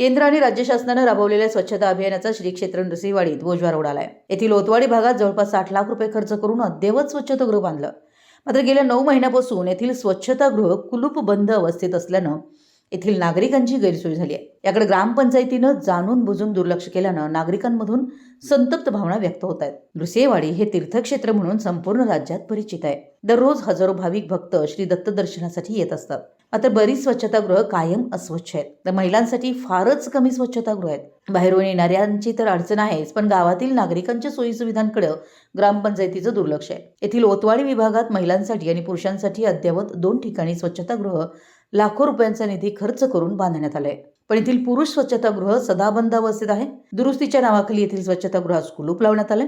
केंद्र आणि राज्य शासनानं राबवलेल्या स्वच्छता अभियानाचा श्री क्षेत्र नृसिंहवाडीत बोजवार उडालाय. येथील ओतवाडी भागात जवळपास साठ लाख रुपये खर्च करून अद्ययावत स्वच्छतागृह बांधलं. मात्र गेल्या नऊ महिन्यापासून येथील स्वच्छतागृह कुलूप बंद अवस्थेत असल्यानं येथील नागरिकांची गैरसोय झाली आहे. याकडे ग्रामपंचायतीनं जाणून बुजून दुर्लक्ष केल्यानं नागरिकांमधून संतप्त भावना व्यक्त होत आहेत. नृसिंहवाडी हे तीर्थक्षेत्र म्हणून संपूर्ण राज्यात परिचित आहे. दररोज हजारो भाविक भक्त श्री दत्त दर्शनासाठी येत असतात. मात्र बरीच स्वच्छतागृह कायम अस्वच्छ आहेत. तर महिलांसाठी फारच कमी स्वच्छतागृह आहेत. बाहेरून येणाऱ्यांची तर अडचण आहेच पण गावातील नागरिकांच्या सोयीसुविधांकडे ग्रामपंचायतीचं दुर्लक्ष आहे. येथील ओतवाडी विभागात महिलांसाठी आणि पुरुषांसाठी अद्ययावत दोन ठिकाणी स्वच्छतागृह लाखो रुपयांचा निधी खर्च करून बांधण्यात आलाय. पण येथील पुरुष स्वच्छतागृह सदाबंद अवस्थेत आहे. दुरुस्तीच्या नावाखाली येथील स्वच्छतागृहास कुलूप लावण्यात आले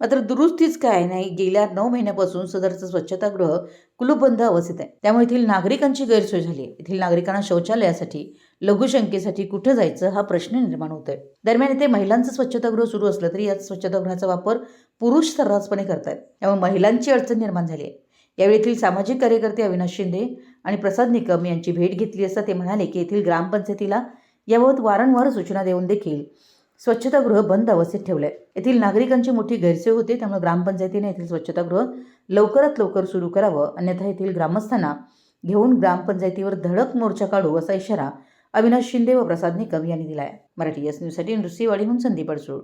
मात्र दुरुस्तीच काय नाही गेल्या नऊ महिन्यापासून सदरचं स्वच्छतागृह कुलूपबंद अवस्थेत आहे. त्यामुळे येथील नागरिकांची गैरसोय झाली आहे. येथील नागरिकांना शौचालयासाठी लघुशंकेसाठी कुठं जायचं हा प्रश्न निर्माण होतोय. दरम्यान येथे महिलांचं स्वच्छतागृह सुरू असलं तरी या स्वच्छतागृहाचा वापर पुरुष सर्रासपणे करतायत. त्यामुळे महिलांची अडचण निर्माण झाली आहे. यावेळी येथील सामाजिक कार्यकर्ते अविनाश शिंदे आणि प्रसाद निकम यांची भेट घेतली असता ते म्हणाले की येथील ग्रामपंचायतीला याबाबत वारंवार सूचना देऊन देखील स्वच्छतागृह बंद अवस्थेत ठेवलंय. येथील नागरिकांची मोठी गैरसोय होते त्यामुळे ग्रामपंचायतीने येथील स्वच्छतागृह लवकरात लवकर सुरू करावं अन्यथा येथील ग्रामस्थांना घेऊन ग्रामपंचायतीवर धडक मोर्चा काढू असा इशारा अविनाश शिंदे व प्रसाद निकम यांनी दिला आहे मराठी एस न्यूजसाठी नृसिंहवाडीहून संदीप अडसूळ.